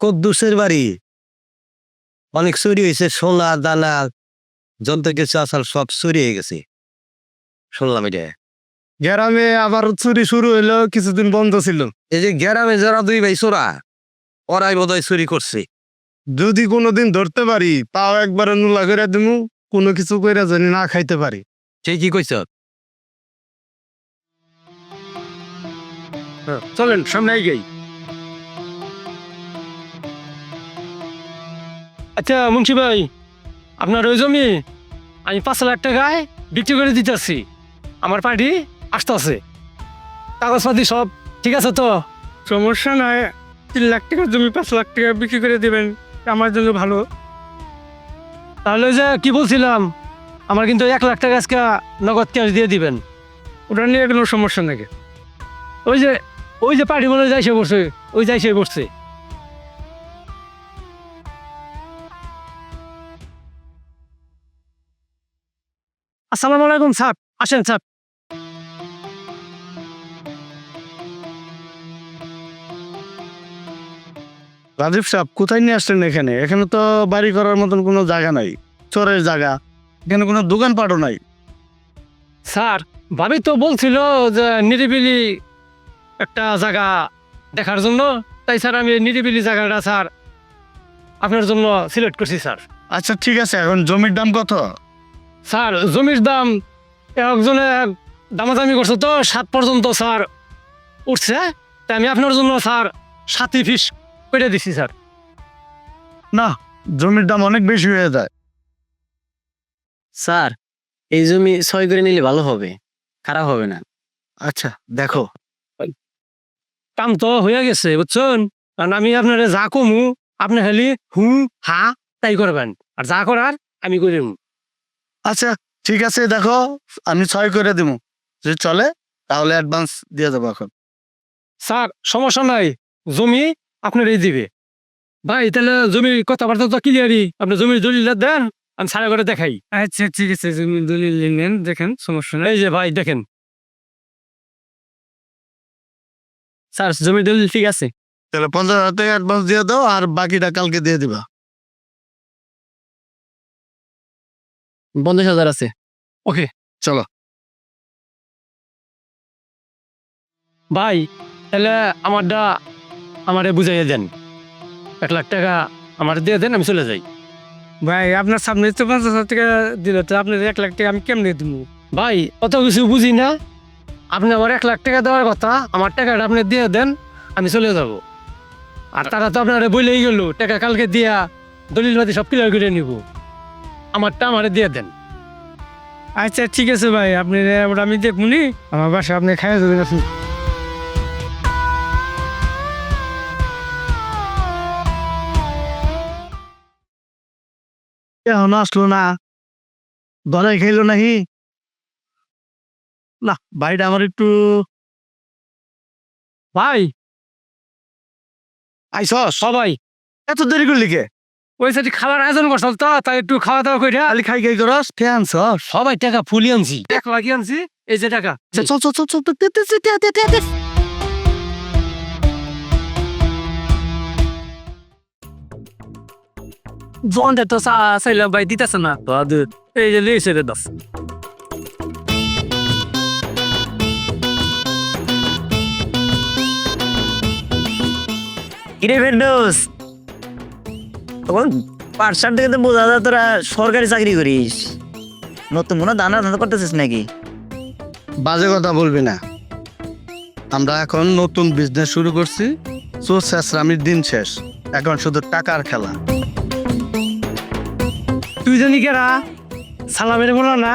কদ্দুসের বাড়ি। অনেক চুরি হয়েছে সোনা দানা যত কিছু আসাল সব চুরি হয়ে গেছে। শুনলাম এটা। গ্রামে আবার চুরি শুরু হইল কিছুদিন বন্ধ ছিল। এই যে গ্রামে যারা দুই ভাই চোরা ওরাই বোধহয় চুরি করছে। যদি কোনোদিন ধরতে পারি তাও একবার নুলা করে দিমু কোনো কিছু কইরা জানি না খাইতে পারি। সে কি কইছ? চলেন সামনে গেই আচ্ছা মুন্সি ভাই আপনার ওই জমি আমি পাঁচ লাখ টাকায় বিক্রি করে দিতেছি। আমার পার্টি আসতেছে। কাগজপাতি সব ঠিক আছে তো? সমস্যা নাই। তিন লাখ টাকার জমি পাঁচ লাখ টাকা বিক্রি করে দেবেন। আমার জন্য ভালো। তাহলে ওই যে কি বলছিলাম আমার কিন্তু এক লাখ টাকা আজকে নগদ ক্যাশ দিয়ে দিবেন। ওটা নিয়ে কোনো সমস্যা নাকি? ওই যে ওই যে পার্টি বলে যাইছে বসে ওই যাইছে বসছে আসসালামু আলাইকুম স্যার। আসেন স্যার। রাজীব সাহেব কোথায় নিয়ে আসলেন এখানে? এখানে তো বাড়ি করার মতন কোনো জায়গা নাই। চোরের জায়গা। এখানে কোনো দোকানপাটও নাই। স্যার ভাবি তো বলছিল যে নিরিবিলি একটা জায়গা দেখার জন্য। তাই স্যার আমি নিরিবিলি জায়গাটা স্যার আপনার জন্য সিলেক্ট করছি স্যার। আচ্ছা ঠিক আছে। এখন জমির দাম কত? স্যার জমির দাম একজনে দামাদামি করছে তো সাত পর্যন্ত স্যার উঠছে। তাই আমি আপনার জন্য স্যার সাতই ফিস করে দিছি স্যার। না জমির দাম অনেক বেশি হয়ে যায়। স্যার এই জমি ছয় করে নিলে ভালো হবে খারাপ হবে না। আচ্ছা দেখো। কাম তো হয়ে গেছে বুঝছেন? কারণ আমি আপনার যা কমু আপনি খালি হু হা তাই করবেন। আর যা করার আমি করে দেবো আচ্ছা ঠিক আছে দেখো আমি ছয় করে দিব যদি চলে তাহলে অ্যাডভান্স দিয়ে দেবো এখন। স্যার সমস্যা নাই। জমি আপনার এই দিবে। ভাই তাহলে জমির কথাবার্তা তো ক্লিয়ারই আপনি জমির দলিল দেন আমি সারা করে দেখাই। আচ্ছা ঠিক আছে জমি দলিল নেন দেখেন সমস্যা এই যে ভাই দেখেন। স্যার জমির দলিল ঠিক আছে। তাহলে পঞ্চাশ হাজার টাকা অ্যাডভান্স দিয়ে দাও আর বাকিটা কালকে দিয়ে দিবা। পঞ্চাশ হাজার আছে। ওকে চলো। ভাই তাহলে আমারটা আমারে বুঝাইয়া দেন। এক লাখ টাকা আমার দিয়ে দেন আমি চলে যাই। ভাই আপনার সামনে তো পঞ্চাশ হাজার টাকা দিল তো আপনার এক লাখ টাকা আমি কেমনে দিব? ভাই অত কিছু বুঝি না। আপনি আমার এক লাখ টাকা দেওয়ার কথা আমার টাকাটা আপনি দিয়ে দেন আমি চলে যাব। আর তারা তো আপনারা বলেই গেল টাকা কালকে দিয়া দলিল পাতি সব ক্লিয়ার করে নিব। আমারটা আমারে দিয়ে দেন। আচ্ছা ঠিক আছে ভাই আপনি ওটা আমি দেখুনি আমার বাসা আপনি খাই দেবেন আপনি। এখন আসলো না। ধরাই খাইলো নাকি? না ভাইটা আমার একটু ভাই। আইস সবাই। এত দেরি করলি কে? ওই সাথে খাবার আয়োজন করছাল তো তাই একটু খাওয়া দাওয়া করে খালি খাই খাই করস খেয়ে আনছ। সবাই টাকা ফুলি আনছি। এক লাখি আনছি এই যে টাকা। চল চল চল চল দে। জনটা তো চাইলাম ভাই দিতেছে না। এই যে লিয়েছে রে দশ কিরে ফেরদৌস? তখন পার্সার থেকে তো বোঝা যায় তোরা সরকারি চাকরি করিস। নতুন কোনো দানা দানা করতেছিস নাকি? বাজে কথা বলবি না। আমরা এখন নতুন বিজনেস শুরু করছি। চোর শেষরামির দিন শেষ। এখন শুধু টাকার খেলা। তুই জানি কেরা সালামের বলো না।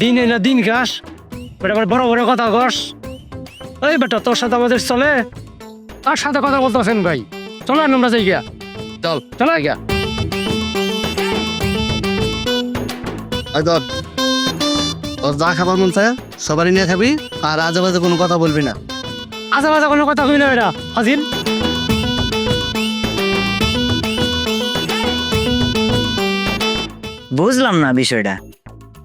দিন না দিন গাস বেটা আবার বড় বড় কথা কস এই বেটা তোর সাথে আমাদের চলে। তার সাথে কথা বলতেছেন ভাই। চলো আমরা যাই গিয়া। চল। চলো গিয়া এই তোর যা খাবার মন চায় সবারই নিয়ে খাবি আর আজে বাজে কোনো কথা বলবি না। আজা বাজা কোনো কথা কই না বেটা হাজির বুঝলাম না বিষয়টা।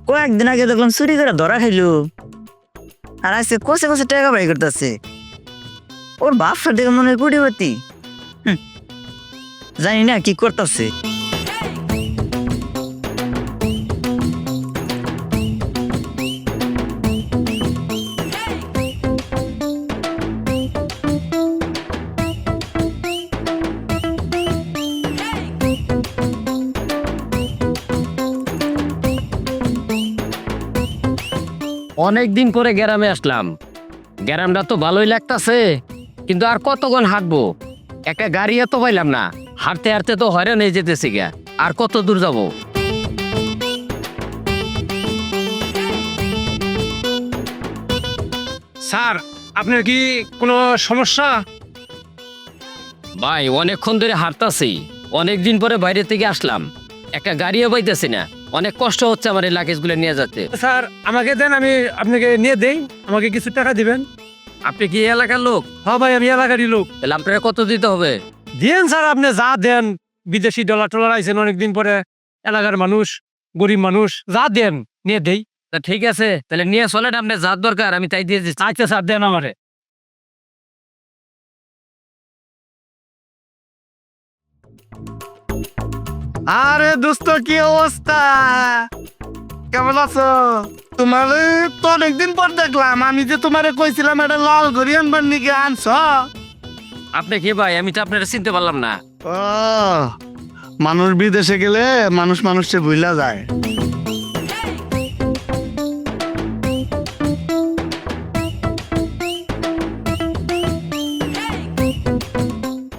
কয়েকদিন আগে দেখলাম চুরি করে ধরা খাইলো। আর আজকে কষে কষে টাকা বাই করতেছে। ওর বাপটা দেখে মনে হয় কোটিপতি। জানি না কি করতেছে। অনেক দিন পরে গ্রামে আসলাম। গ্রামটা তো ভালোই লাগতাছে, কিন্তু আর কতক্ষণ হাঁটবো? একটা গাড়ি এত পাইলাম না। হাঁটতে হাঁটতে তো হয়রান হয়ে যেতেছি গা। আর কত দূর যাব? স্যার আপনার কি কোনো সমস্যা? ভাই অনেকক্ষণ ধরে হাঁটতাছি। অনেক দিন পরে বাইরে থেকে আসলাম। একটা গাড়িও পাইতেছি না। অনেক কষ্ট হচ্ছে আমার এই লাগেজগুলো নিয়ে যেতে। স্যার আমাকে দেন আমি আপনাকে নিয়ে দেই। আমাকে কিছু টাকা দিবেন। আপনি কি এলাকার লোক? হ্যাঁ ভাই আমি এলাকারই লোক। তাহলে আপনারা কত দিতে হবে? দেন স্যার আপনি যা দেন। বিদেশি ডলার টলার আইছেন অনেকদিন পরে এলাকার মানুষ গরিব মানুষ যা দেন নিয়ে দেই। তা ঠিক আছে তাহলে নিয়ে চলেন আপনি যার দরকার আমি তাই দিয়ে দিচ্ছি। আচ্ছা স্যার দেন আমারে। আরে দোস্ত কি অবস্থা? কেমন আছো? তোমার তো অনেকদিন পর দেখলাম আমি যে তোমারে কইছিলাম এটা লাল ঘড়ি আনবার নিকে আনছ। আপনি কি ভাই? আমি তো আপনারা চিনতে পারলাম না। ও মানুষ বিদেশে গেলে মানুষ মানুষকে ভুলা যায়।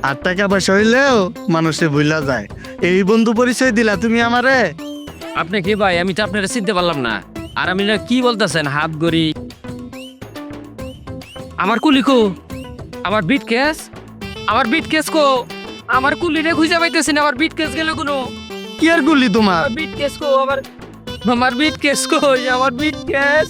আর টাকা পয়সা হইলেও মানুষে ভুলা যায়। এই বন্ধু পরিচয় দিলা তুমি আমারে? আপনি কি ভাই? আমি তো আপনারা চিনতে পারলাম না। আর আমি না কি বলতেছেন হাত গড়ি? আমার কুলি কো? আমার বিট কেস? আমার বিট কেস কো আমার কুলিরে খুঁজে পাইতেছি না আমার বিট কেস গেল কোনো? কি আর গুলি তোমার? আমার বিট কেস কো আমার আমার বিট কেস কো আমার বিট কেস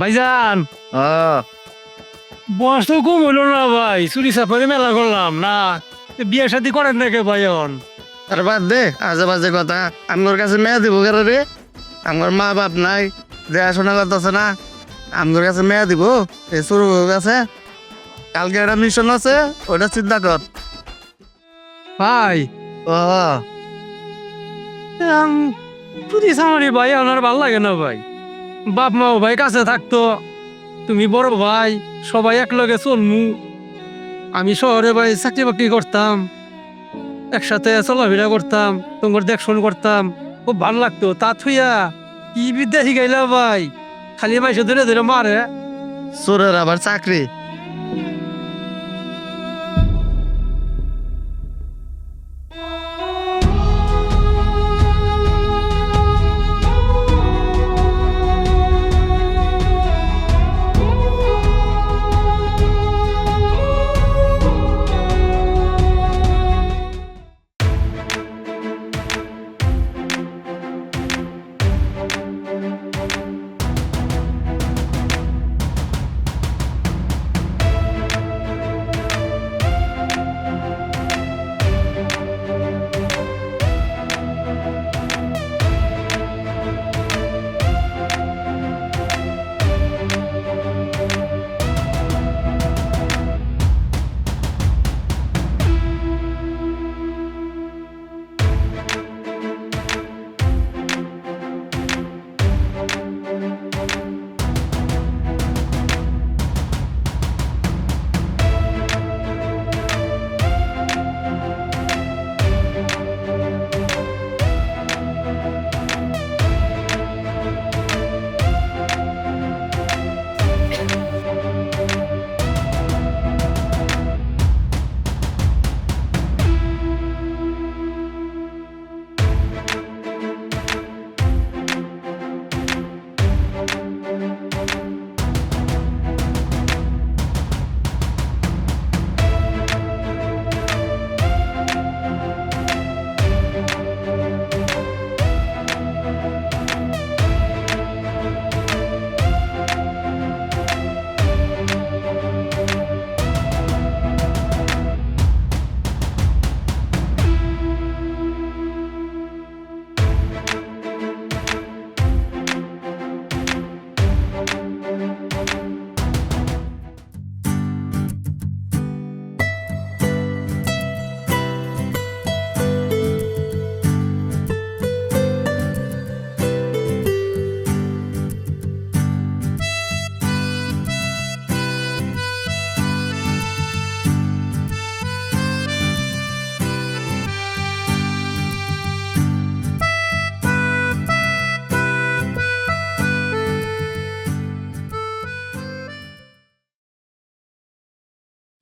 ভাইজান। বয়স তো কম হলো না ভাই চুরি চাপারে মেলা করলাম না। এ বিয়ে শাদি করেন নাকি ভাই এখন? আর বাদ দে আজে বাজে কথা। আমার কাছে মেয়ে দিব কেন রে? আমার মা বাপ নাই দেখাশোনা করতেছে না। আমার কাছে মেয়ে দিব এই শুরু গেছে। কালকে একটা মিশন আছে ওটা চিন্তা কর। ভাই? ও। চুরি চামারি ভাই আমার ভালো লাগে না ভাই। বাপ মা ভাই কাছে থাকতো তুমি বড় ভাই সবাই একলগে চলমু। আমি শহরে ভাই চাকরি বাকরি করতাম, একসাথে চলাফেরা করতাম, তোমার দেখশন করতাম। খুব ভালো লাগতো। তা থুইয়া কি বিদ্যা শিখাইলা ভাই? খালি ভাই ধরে ধরে মারে। চোরের আবার চাকরি?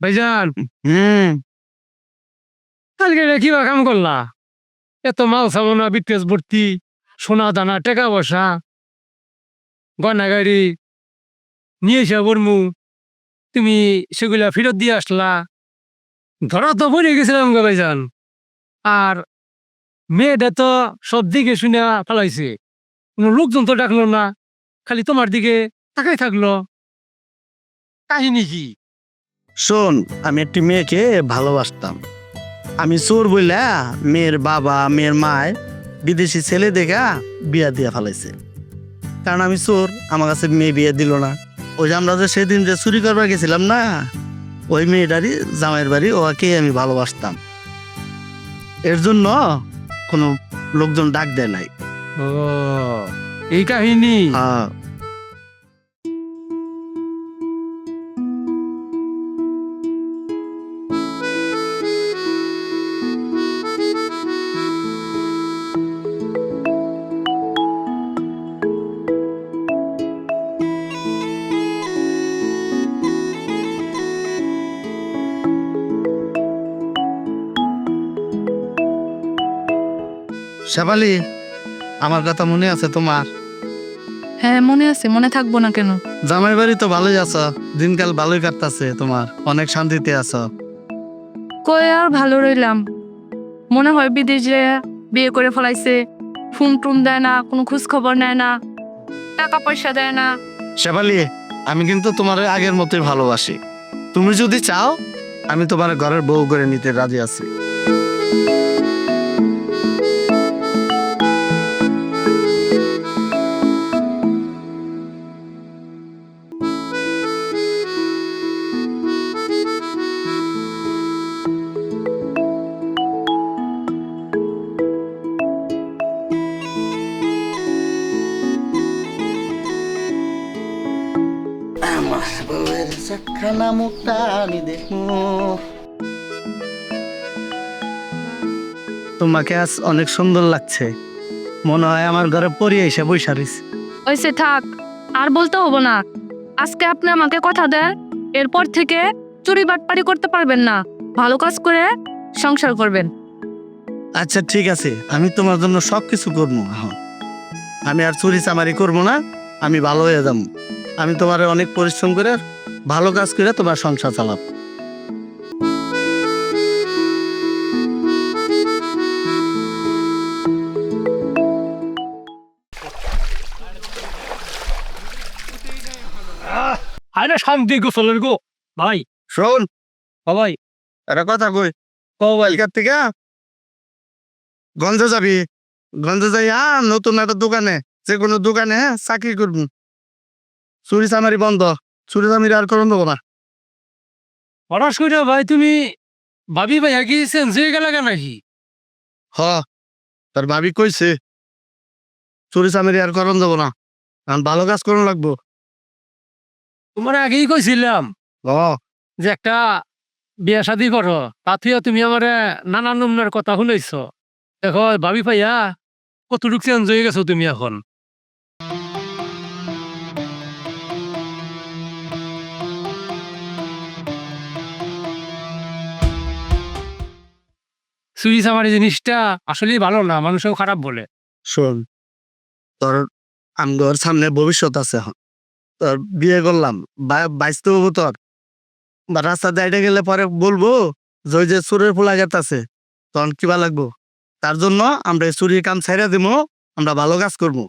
ভাইজান। হুম কালকে এটা কিবা কাম করলা? এত মাল সামনা বিটকেস ভর্তি সোনা দানা টাকা পয়সা গয়না গাড়ি নিয়ে এসে বর্মু তুমি সেগুলা ফেরত দিয়ে আসলা। ধরা তো পড়ে গেছিলাম গো ভাইজান। আর মেয়েটা তো সব দিকে শুনে ফেলাইছে কোনো লোকজন তো ডাকলো না খালি তোমার দিকে তাকাই থাকল। কাহিনী কি? শোন আমি একটি মেয়েকে ভালোবাসতাম। আমি চোর বইলা মেয়ের বাবা মেয়ের মায় বিদেশি ছেলে দেখা বিয়া দিয়া ফেলাইছে। কারণ আমি চোর আমার কাছে মেয়ে বিয়ে দিল না। ওই যে আমরা যে সেদিন যে চুরি করবার গেছিলাম না ওই মেয়েটারই জামাইয়ের বাড়ি ওকে আমি ভালোবাসতাম। এর জন্য কোনো লোকজন ডাক দেয় নাই। ও এই কাহিনী? হ্যাঁ। শেফালি আমার কথা মনে আছে তোমার? হ্যাঁ মনে আছে মনে থাকব না কেন? জামাই বাড়ি তো ভালোই আছো দিনকাল ভালোই কাটতাছে তোমার অনেক শান্তিতে আছো। কই আর ভালো রইলাম। মনে হয় বিদেশে বিয়ে করে ফেলাইছে ফোন টুন দেয় না কোনো খোঁজ খবর নেয় না টাকা পয়সা দেয় না। শেফালি আমি কিন্তু তোমার আগের মতোই ভালোবাসি। তুমি যদি চাও আমি তোমার ঘরের বউ করে নিতে রাজি আছি। বউয়ের মুখটা আমি দেখব। তোমাকে আজ অনেক সুন্দর লাগছে। মনে হয় আমার ঘরে পরিয়ে এসে বৈশা রইছে ওইসে থাক আর বলতে হব না। আজকে আপনি আমাকে কথা দেন এরপর থেকে চুরি বাটপারি করতে পারবেন না। ভালো কাজ করে সংসার করবেন। আচ্ছা ঠিক আছে। আমি তোমার জন্য সব কিছু করব এখন। আমি আর চুরি চামারি করব না। আমি ভালো হয়ে যাব। আমি তোমার অনেক পরিশ্রম করে ভালো কাজ করে তোমার সংসার চালাব আরে শান্তি গোসলের গো। ভাই। শোন। ও ভাই। একটা কথা কই? ও ভাই। এখান থেকে গঞ্জে যাবি। গঞ্জে যাই হ্যাঁ নতুন একটা দোকানে যে কোনো দোকানে হ্যাঁ চাকরি করবি। চুরি চামারি বন্ধ। চুরি চামারি আর করুন দেবো না। হঠাৎ করে ভাই তুমি ভাবি ভাই কি চেঞ্জ হয়ে গেল কেন নাকি? হ তোর ভাবি কইছে চুরি চামারি আর করুন দেবো না কারণ ভালো কাজ করুন লাগবো। তোমার আগেই কইছিলাম ও যে একটা বিয়া শাদি করো তাতেও তুমি আমার নানা নমুনার কথা শুনেছ দেখো ভাবি ভাইয়া কতটুকু চেঞ্জ হয়ে গেছো তুমি এখন? সুইচ আমার জিনিসটা আসলেই ভালো না, মানুষও খারাপ বলে। শোন, তোর আমগর সামনে ভবিষ্যৎ আছে এখন। তোর বিয়ে করলাম, বা- বাইসতে হব তোর। বা রাস্তা দাইটে গেলে পরে বলব যে ওই যে চুরের ফুলা গেত আছে তখন কিবা লাগবো? তার জন্য আমরা চুরির কাম ছাইরা দিব আমরা ভালো কাজ করব।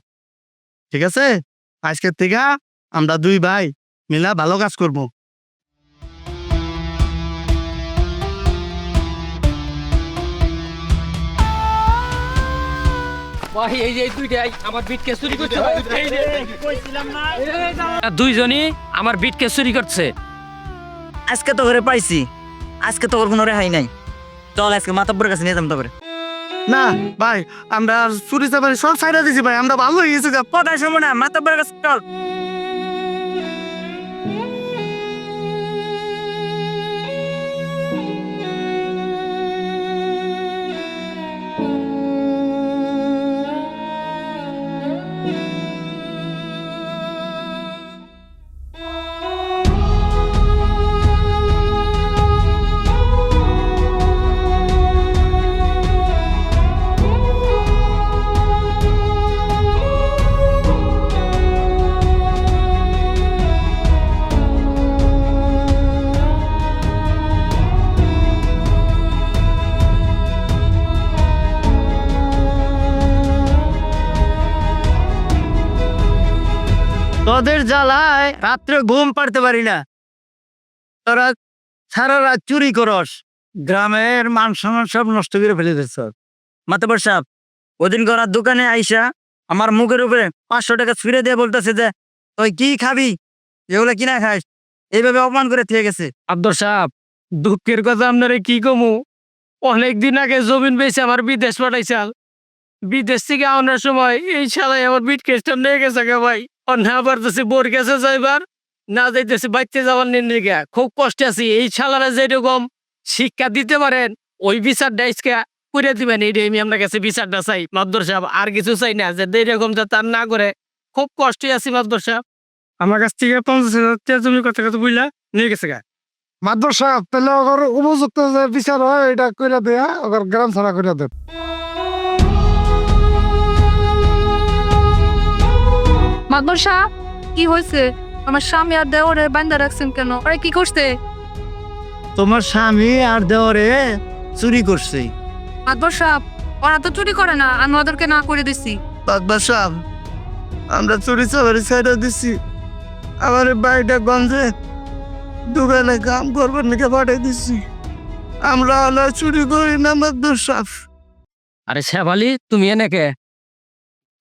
ঠিক আছে? আজকের থেকে আমরা দুই ভাই মিলা ভালো কাজ করব। দুইজনই আমার বিটকে চুরি করছে। আজকে তো ঘরে পাইছি। আজকে তো ওর কোনো রেহাই নাই। চল আজকে মাতাব্বর কাছে নিয়ে যাম তবে না ভাই আমরা চুরি চাপারি সব ছাইরা দিছি ভাই। আমরা ভালো হয়ে গেছি। কথা শুনব না মাতাব্বর কাছে চল। তোদের জ্বালায় রাত্রে ঘুম পারতে পারি না। তোরা সারা রাত চুরি করস। গ্রামের মান সম্মান সব নষ্ট করে ফেলে দিচ্ছ মাতাবার সাহেব ওদিন করার দোকানে আইসা আমার মুখের উপরে পাঁচশো টাকা ফিরে দিয়ে বলতেছে যে, তুই কি খাবি? এগুলো কিনা খাস? এইভাবে অপমান করে থেকে গেছে। আব্দুল সাহেব, দুঃখের কথা আপনারে কি কমু? অনেক দিন আগে জমিন বেচে আমার বিদেশ পাঠাইছাল। বিদেশ থেকে আনার সময় এই শালাই আমার বিট কেসটা নিয়ে গেছে ভাই। ও না বোর গেছে যাইবার, না যাইতেছে, বাইতে যাওয়ার নিয়ে খুব কষ্টে আছি, এই শালারা যেরকম শিক্ষা দিতে পারেন, ওই বিচার ডাইসকে করে দিবেন এই আমি আপনার কাছে বিচারটা চাই, মাদ্দর সাহেব। আর কিছু চাই না, যে এরকম যে তার না করে, খুব কষ্টে আছি, মাদ্দর সাহেব। আমার কাছ থেকে পঞ্চাশ হাজার জমি কথা কথা বুঝলা নিয়ে গেছে গা। মাদ্র সাহেব, তাহলে ওর উপযুক্ত যে বিচার হয়, এটা করে দেয়া ওর গ্রাম ছাড়া করে দেন মাদবর সাহ কি হয়েছে? আমার স্বামী আর দেওরে বান্দা রাখছেন কেন? আরে কি করছে? তোমার স্বামী আর দেওয়ারে চুরি করছে। মাদবর সাহ ওরা তো চুরি করে না আমি ওদেরকে না করে দিছি। বাদবার সাহেব আমরা চুরি চাবারি সাইডে দিছি। আমার বাড়িটা গঞ্জে দোকানে কাম করবার নাকি পাঠিয়ে দিছি। আমরা হলো চুরি করি না মাদ্র সাহেব। আরে শেফালি তুমি এনেকে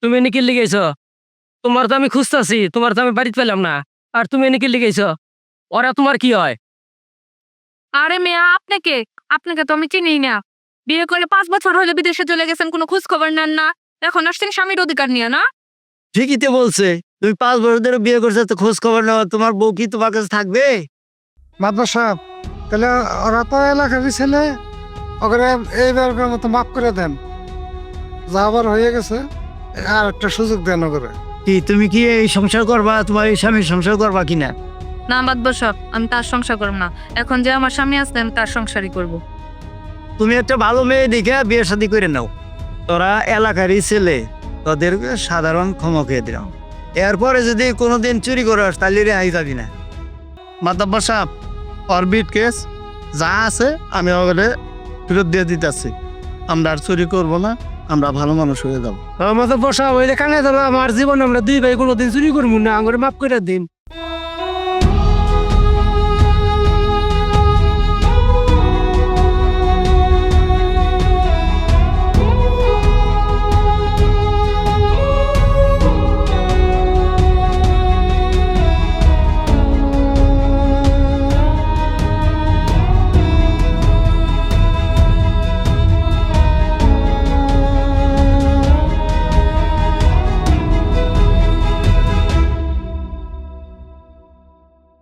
তুমি এনে কি লিখেছ তোমার তো আমি খুঁজতেছি তোমার তো আমি বাড়িতে পেলাম না। আর তুমি এনে কি লিখেছ ওরা তোমার কি হয়? আরে মেয়া আপনাকে? আপনাকে তো আমি চিনি না। বিয়ে করে পাঁচ বছর হলে বিদেশে চলে গেছেন কোনো খোঁজ খবর নেন না। এখন আসছেন স্বামীর অধিকার নিয়ে না? ঠিকই তো বলছে। তুমি পাঁচ বছর ধরে বিয়ে করছ তো খোঁজ খবর নেওয়া তোমার বউ কি তোমার কাছে থাকবে? মাদ্র সাহেব তাহলে ওরা তো এলাকার ছেলে। ওখানে এইবার মতো মাফ করে দেন। যা আবার হয়ে গেছে আর একটা সুযোগ দেন ওখানে কি তুমি কি এই সংসার করবা তোমার এই স্বামীর সংসার করবা কিনা? না মাদবর সাহ আমি তার সংসার করব না। এখন যে আমার স্বামী আছেন তার সংসারই করব। তুমি একটা ভালো মেয়ে দেখে বিয়ে শাদি করে নাও। তোরা এলাকারই ছেলে তোদেরকে সাধারণ ক্ষমা খেয়ে দিলাম। এরপরে যদি কোনোদিন চুরি করাস তাহলে রেহাই যাবি না। মাতাব্বর সাহেব অরবিট কেস যা আছে আমি ওগুলো ফেরত দিয়ে দিতেছি। আমরা আর চুরি করব না। আমরা ভালো মানুষ হয়ে যাব। আমাদের বসা হইলে কানে যাবে আমার জীবন আমরা দুই ভাই কোনোদিন চুরি করব না আমার মাফ করে দিন।